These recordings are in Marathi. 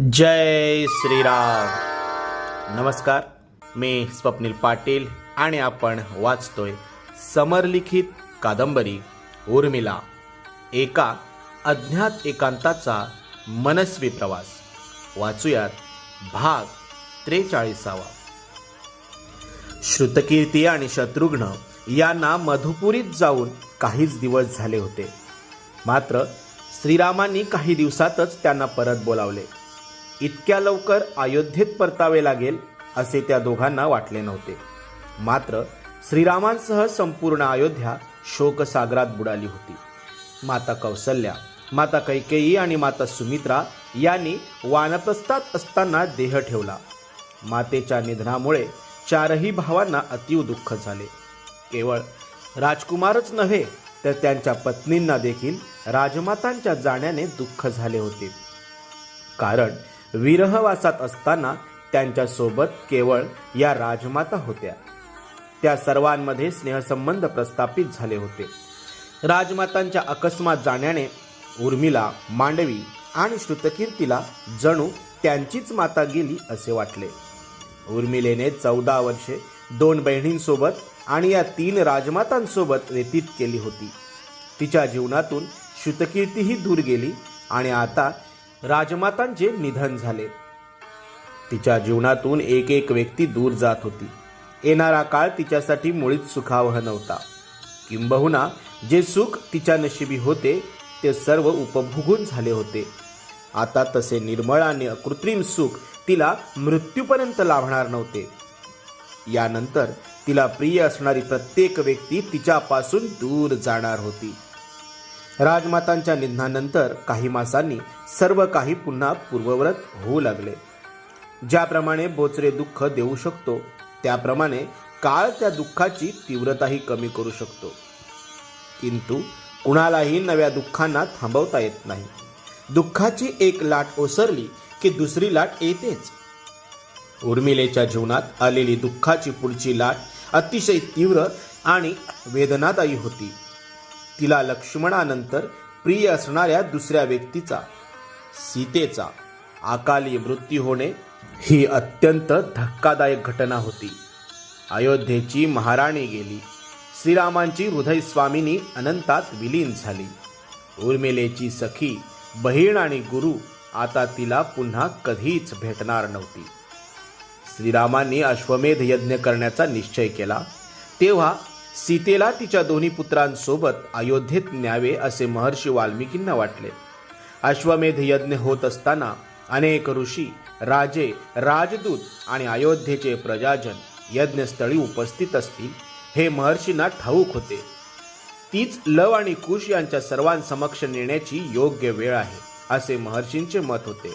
जय श्रीराम. नमस्कार मी स्वप्नील पाटील आणि आपण वाचतोय समरलिखित कादंबरी उर्मिला. एका अज्ञात एकांताचा मनस्वी प्रवास. वाचूयात भाग त्रेचाळीसावा. श्रुतकीर्ती आणि शत्रुघ्न यांना मधुपुरीत जाऊन काहीच दिवस झाले होते. मात्र श्रीरामांनी काही दिवसातच त्यांना परत बोलावले. इतक्या लवकर अयोध्येत परतावे लागेल असे त्या दोघांना वाटले नव्हते. मात्र श्रीरामांसह संपूर्ण अयोध्या शोकसागरात बुडाली होती. माता कौसल्या माता कैकेयी आणि माता सुमित्रा यांनी वानप्रस्थात असताना देह ठेवला. मातेच्या निधनामुळे चारही भावांना अतीव दुःख झाले. केवळ राजकुमारच नव्हे तर त्यांच्या पत्नींना देखील राजमातांच्या जाण्याने दुःख झाले होते. कारण विरहवासात असताना त्यांच्यासोबत केवळ या राजमाता होत्या. त्या सर्वांमध्ये स्नेहसंबंध प्रस्थापित झाले होते. राजमातांच्या अकस्मात जाण्याने उर्मिला मांडवी आणि श्रुतकीर्तीला जणू त्यांचीच माता गेली असे वाटले. उर्मिलेने चौदा वर्षे दोन बहिणींसोबत आणि या तीन राजमातांसोबत व्यतीत केली होती. तिच्या जीवनातून श्रुतकीर्तीही दूर गेली आणि आता राजमातांचे निधन झाले. तिच्या जीवनातून एक एक व्यक्ती दूर जात होती. येणारा काळ तिच्यासाठी मुळीच सुखावह नव्हता. किंबहुना जे सुख तिच्या नशिबी होते ते सर्व उपभोगून झाले होते. आता तसे निर्मळ आणि अकृत्रिम सुख तिला मृत्यूपर्यंत लाभणार नव्हते. यानंतर तिला प्रिय असणारी प्रत्येक व्यक्ती तिच्यापासून दूर जाणार होती. राजमातांच्या निधनानंतर काही मासांनी सर्व काही पुन्हा पूर्ववत होऊ लागले. ज्याप्रमाणे बोचरे दुःख देऊ शकतो त्याप्रमाणे काळ त्या दुःखाची तीव्रताही कमी करू शकतो. किंतु कुणालाही नव्या दुःखांना थांबवता येत नाही. दुःखाची एक लाट ओसरली की दुसरी लाट येतेच. उर्मिलेच्या जीवनात आलेली दुःखाची पुढची लाट अतिशय तीव्र आणि वेदनादायी होती. तिला लक्ष्मणानंतर प्रिय असणाऱ्या दुसऱ्या व्यक्तीचा सीतेचा अकाली मृत्यू होणे ही अत्यंत धक्कादायक घटना होती. अयोध्येची महाराणी गेली. श्रीरामांची हृदय स्वामिनी अनंतात विलीन झाली. उर्मिलेची सखी बहीण आणि गुरु आता तिला पुन्हा कधीच भेटणार नव्हती. श्रीरामांनी अश्वमेध यज्ञ करण्याचा निश्चय केला. तेव्हा सीतेला तिच्या दोन्ही पुत्रांसोबत अयोध्येत न्यावे असे महर्षी वाल्मिकींना वाटले. अश्वमेध यज्ञ होत असताना अनेक ऋषी राजे राजदूत आणि अयोध्येचे प्रजाजन यज्ञस्थळी उपस्थित असतील हे महर्षींना ठाऊक होते. तीच लव आणि कुश यांच्या सर्वांसमक्ष नेण्याची योग्य वेळ आहे असे महर्षींचे मत होते.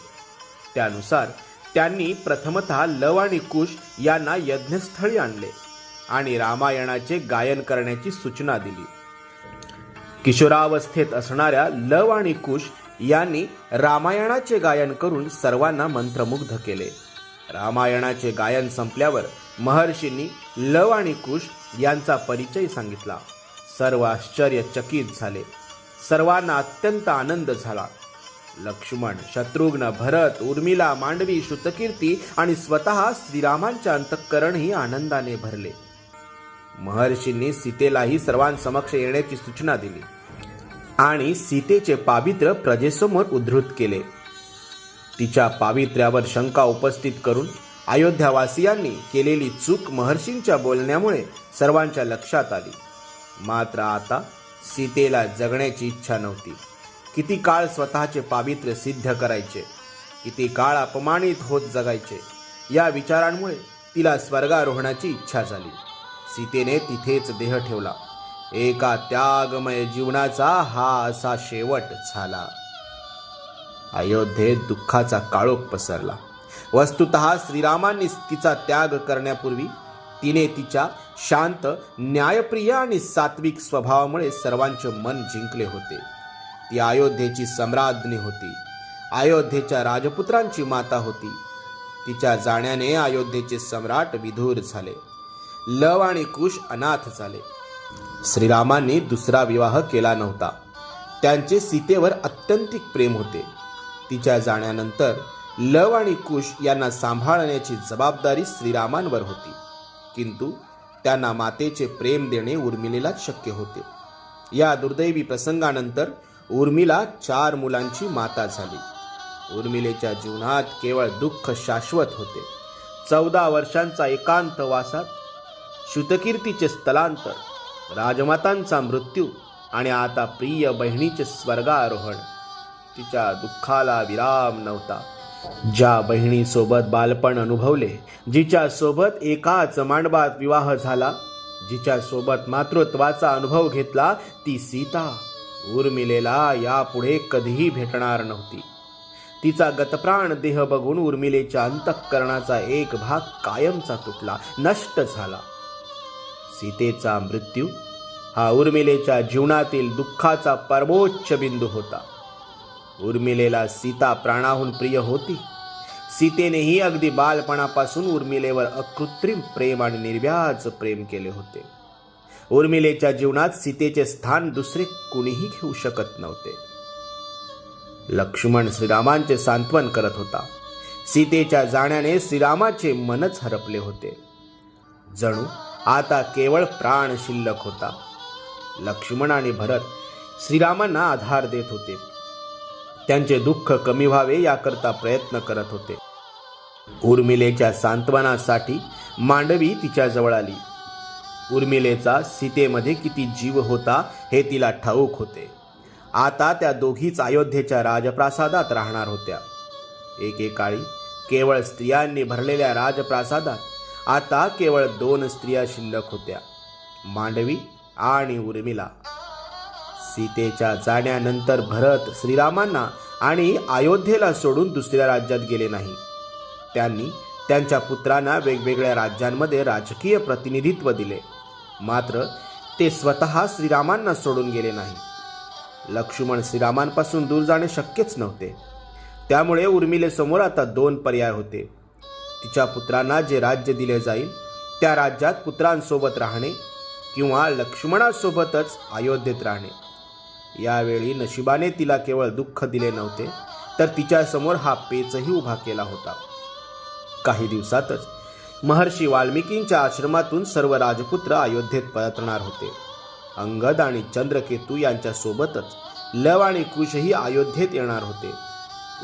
त्यानुसार त्यांनी प्रथमतः लव आणि कुश यांना यज्ञस्थळी आणले. आणि रामायणाचे गायन करण्याची सूचना दिली. किशोरावस्थेत असणाऱ्या लव आणि कुश यांनी रामायणाचे गायन करून सर्वांना मंत्रमुग्ध केले. रामायणाचे गायन संपल्यावर महर्षींनी लव आणि कुश यांचा परिचय सांगितला. सर्व आश्चर्यचकित झाले. सर्वांना अत्यंत आनंद झाला. लक्ष्मण शत्रुघ्न भरत उर्मिला मांडवी श्रुतकीर्ती आणि स्वतः श्रीरामांचे अंतःकरणही आनंदाने भरले. महर्षींनी सीतेलाही सर्वांसमक्ष येण्याची सूचना दिली. आणि सीतेचे पावित्र्य प्रजेसमोर उद्धृत केले. तिच्या पावित्र्यावर शंका उपस्थित करून अयोध्यावासियांनी केलेली चूक महर्षींच्या बोलण्यामुळे सर्वांच्या लक्षात आली. मात्र आता सीतेला जगण्याची इच्छा नव्हती. किती काळ स्वतःचे पावित्र्य सिद्ध करायचे? किती काळ अपमानित होत जगायचे? या विचारांमुळे तिला स्वर्गारोहणाची इच्छा झाली. सीतेने तिथेच देह ठेवला. एका त्यागमय जीवनाचा हा असा शेवट झाला. अयोध्येत दुःखाचा काळोख पसरला. वस्तुत श्रीरामांनी तिचा त्याग करण्यापूर्वी तिने तिच्या शांत न्यायप्रिय आणि सात्विक स्वभावामुळे सर्वांचे मन जिंकले होते. ती अयोध्येची सम्राज्ञी होती. अयोध्येच्या राजपुत्रांची माता होती. तिच्या जाण्याने अयोध्येचे सम्राट विधूर झाले. लव आणि कुश अनाथ झाले. श्रीरामांनी दुसरा विवाह केला नव्हता. त्यांचे सीतेवर अत्यंतिक प्रेम होते. तिच्या जाण्यानंतर लव आणि कुश यांना सांभाळण्याची जबाबदारी श्रीरामांवर होती. किंतु त्यांना मातेचे प्रेम देणे उर्मिलेलाच शक्य होते. या दुर्दैवी प्रसंगानंतर उर्मिला चार मुलांची माता झाली. उर्मिलेच्या जीवनात केवळ दुःख शाश्वत होते. चौदा वर्षांचा एकांत वासात श्रुतकीर्तीचे स्थलांतर राजमातांचा मृत्यू आणि आता प्रिय बहिणीचे स्वर्गारोहण. तिच्या दुःखाला विराम नव्हता. ज्या बहिणीसोबत बालपण अनुभवले जिच्या सोबत एकाच मांडवात विवाह झाला जिच्या सोबत मातृत्वाचा अनुभव घेतला ती सीता. उर्मिलेला यापुढे कधीही भेटणार नव्हती. तिचा गतप्राण देह बघून उर्मिलेच्या अंतःकरणाचा एक भाग कायमचा तुटला नष्ट झाला. सीतेचा मृत्यू हा उर्मिलेच्या जीवनातील दुःखाचा परमोच्च बिंदू होता. उर्मिलेला सीता प्राणाहून प्रिय होती. सीतेनेही अगदी बालपणापासून उर्मिलेवर अकृत्रिम प्रेम आणि निर्व्याज प्रेम केले होते. उर्मिलेच्या जीवनात सीतेचे स्थान दुसरे कुणीही घेऊ शकत नव्हते. लक्ष्मण श्रीरामांचे सांत्वन करत होता. सीतेच्या जाण्याने श्रीरामाचे मनच हरपले होते. जणू आता केवळ प्राण शिल्लक होता. लक्ष्मण आणि भरत श्रीरामांना आधार देत होते. त्यांचे दुःख कमी व्हावे याकरता प्रयत्न करत होते. उर्मिलेच्या सांत्वनासाठी मांडवी तिच्या जवळ आली. उर्मिलेचा सीतेमध्ये किती जीव होता हे तिला ठाऊक होते. आता त्या दोघीच अयोध्येच्या राजप्रासादात राहणार होत्या. एकेकाळी केवळ स्त्रियांनी भरलेल्या राजप्रासादात आता केवळ दोन स्त्रिया शिल्लक होत्या मांडवी आणि उर्मिला. सीतेच्या जाण्यानंतर भरत श्रीरामांना आणि अयोध्येला सोडून दुसऱ्या राज्यात गेले नाही. त्यांनी त्यांच्या पुत्रांना वेगवेगळ्या राज्यांमध्ये राजकीय प्रतिनिधित्व दिले मात्र ते स्वतः श्रीरामांना सोडून गेले नाही. लक्ष्मण श्रीरामांपासून दूर जाणे शक्यच नव्हते. त्यामुळे उर्मिलेसमोर आता दोन पर्याय होते. तिच्या पुत्रांना जे राज्य दिले जाईल त्या राज्यात पुत्रांसोबत राहणे किंवा लक्ष्मणासोबतच अयोध्येत राहणे. यावेळी नशिबाने तिला केवळ दुःख दिले नव्हते तर तिच्यासमोर हा पेचही उभा केला होता. काही दिवसातच महर्षी वाल्मिकींच्या आश्रमातून सर्व राजपुत्र अयोध्येत परतणार होते. अंगद आणि चंद्रकेतू यांच्यासोबतच लव आणि कुशही अयोध्येत येणार होते.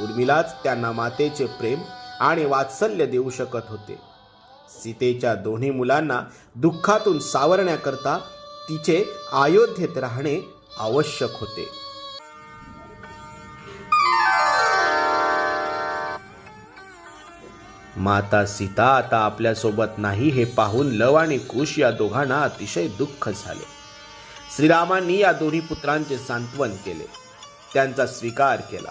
उर्मिलाच त्यांना मातेचे प्रेम आणि वात्सल्य देऊ शकत होते. सीतेच्या दोन्ही मुलांना दुःखातून सावरण्याकरता तिचे अयोध्येत राहणे आवश्यक होते. माता सीता आता आपल्यासोबत नाही हे पाहून लव आणि कुश या दोघांना अतिशय दुःख झाले. श्रीरामांनी या दोन्ही पुत्रांचे सांत्वन केले. त्यांचा स्वीकार केला.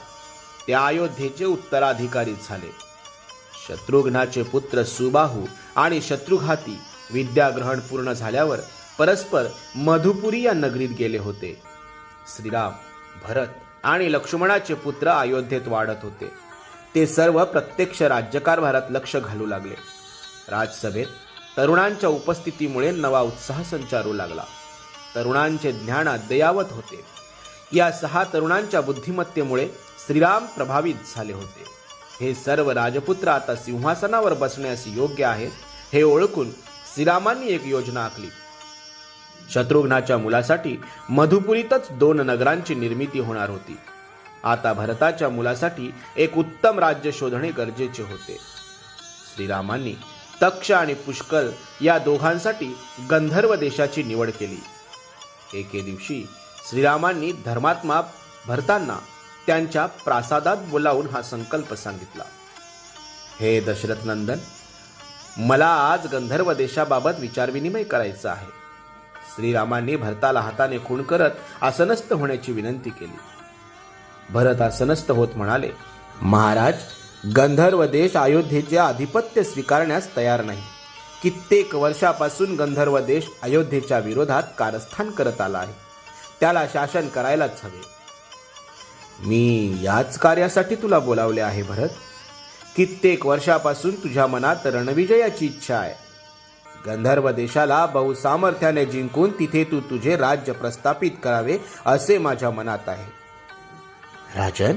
ते अयोध्येचे उत्तराधिकारी झाले. शत्रुघ्नाचे पुत्र सुबाहू आणि शत्रुघाती विद्याग्रहण पूर्ण झाल्यावर परस्पर मधुपुरी या नगरीत गेले होते. श्रीराम भरत आणि लक्ष्मणाचे पुत्र अयोध्येत वाढत होते. ते सर्व प्रत्यक्ष राज्यकारभारात लक्ष घालू लागले. राजसभेत तरुणांच्या उपस्थितीमुळे नवा उत्साह संचारू लागला. तरुणांचे ज्ञान अद्ययावत होते. या सहा तरुणांच्या बुद्धिमत्तेमुळे श्रीराम प्रभावित झाले होते. हे सर्व राजपुत्र आता सिंहासनावर बसण्यास योग्य आहेत हे ओळखून श्रीरामांनी एक योजना आखली. शत्रुघ्नाच्या मुलासाठी मधुपुरीतच दोन नगरांची निर्मिती होणार होती. आता भरताच्या मुलासाठी एक उत्तम राज्य शोधणे गरजेचे होते. श्रीरामांनी तक्ष आणि पुष्कल या दोघांसाठी गंधर्व देशाची निवड केली. एके दिवशी श्रीरामांनी धर्मात्मा भरतांना त्यांच्या प्रासादात बोलावून हा संकल्प सांगितला. हे दशरथ नंदन मला आज गंधर्व देशाबाबत विचारविनिमय करायचा आहे. श्रीरामांनी भरताला हाताने खूण करत आसनस्थ होण्याची विनंती केली. भरत आसनस्थ होत म्हणाले महाराज गंधर्व देश अयोध्येचे आधिपत्य स्वीकारण्यास तयार नाही. कित्येक वर्षापासून गंधर्व देश अयोध्येच्या विरोधात कारस्थान करत आला आहे. त्याला शासन करायलाच हवे. मी याच कार्यासाठी तुला बोलावले आहे भरत. कित्येक वर्षापासून तुझ्या मनात रणविजयाची इच्छा आहे. गंधर्व देशाला बहुसामर्थ्याने जिंकून तिथे तू तुझे राज्य प्रस्थापित करावे असे माझ्या मनात आहे. राजन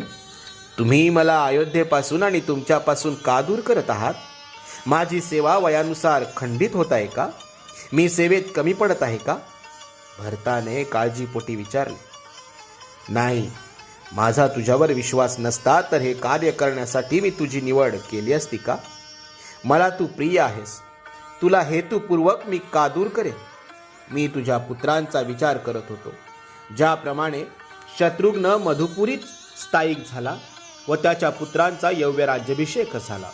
तुम्ही मला अयोध्येपासून आणि तुमच्यापासून का दूर करत आहात? माझी सेवा वयानुसार खंडित होत आहे का? मी सेवेत कमी पडत आहे का? भरताने काळजीपोटी विचारले. नाही माझा तुझ्यावर विश्वास नसता तर हे कार्य करण्यासाठी मी तुझी निवड केली असती का? मला तू प्रिय आहेस. तुला हेतुपूर्वक मी का दूर करेन? मी तुझ्या पुत्रांचा विचार करत होतो. ज्याप्रमाणे शत्रुघ्न मधुपुरीत स्थायिक झाला व त्याच्या पुत्रांचा यव्य राज्याभिषेक झाला.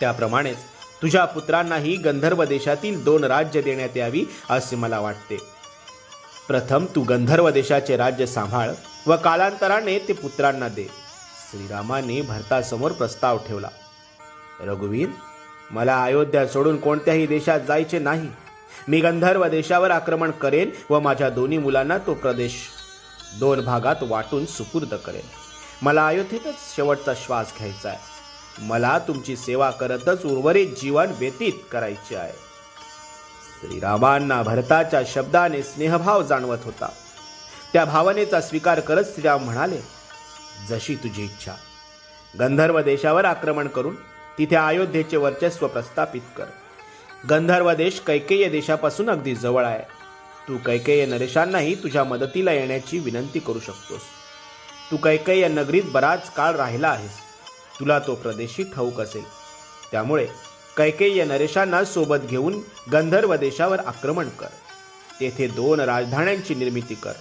त्याप्रमाणेच तुझ्या पुत्रांनाही गंधर्व देशातील दोन राज्य देण्यात यावी असे मला वाटते. प्रथम तू गंधर्व देशाचे राज्य सांभाळ व कालांतराने ते पुत्रांना दे. श्रीरामाने भरतासमोर प्रस्ताव ठेवला. रघुवीर मला अयोध्या सोडून कोणत्याही देशात जायचे नाही. मी गंधर्व देशावर आक्रमण करेन व माझ्या दोन्ही मुलांना तो प्रदेश दोन भागात वाटून सुपूर्द करेन. मला अयोध्येतच शेवटचा श्वास घ्यायचा आहे. मला तुमची सेवा करतच उर्वरित जीवन व्यतीत करायचे आहे. श्रीरामांना भरताच्या शब्दाने स्नेहभाव जाणवत होता. त्या भावनेचा स्वीकार करत श्रीराम म्हणाले जशी तुझी इच्छा. गंधर्व देशावर आक्रमण करून तिथे अयोध्येचे वर्चस्व प्रस्थापित कर. गंधर्व देश कैकेय देशापासून अगदी जवळ आहे. तू कैकेय नरेशांनाही तुझ्या मदतीला येण्याची विनंती करू शकतोस. तू कैकेय नगरीत बराच काळ राहिला आहेस. तुला तो प्रदेशी ठाऊक असेल. त्यामुळे कैकेय नरेशांना सोबत घेऊन गंधर्व देशावर आक्रमण कर. तेथे दोन राजधान्यांची निर्मिती कर.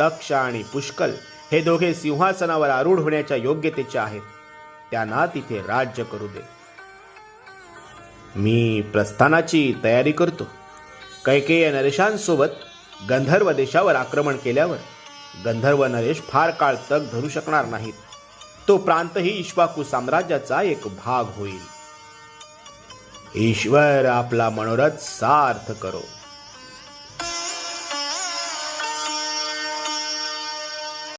तक्ष आणि पुष्कल हे दोघे सिंहासनावर आरूढ होण्याच्या योग्यतेचे आहेत. त्यांना तिथे राज्य करू दे. मी प्रस्थानाची तयारी करतो. कैकेय नरेशांसोबत गंधर्व देशावर आक्रमण केल्यावर गंधर्व नरेश फार काळ तग धरू शकणार नाहीत. तो प्रांतही इश्वाकू साम्राज्याचा एक भाग होईल. ईश्वर आपला मनोरथ सार्थ करो.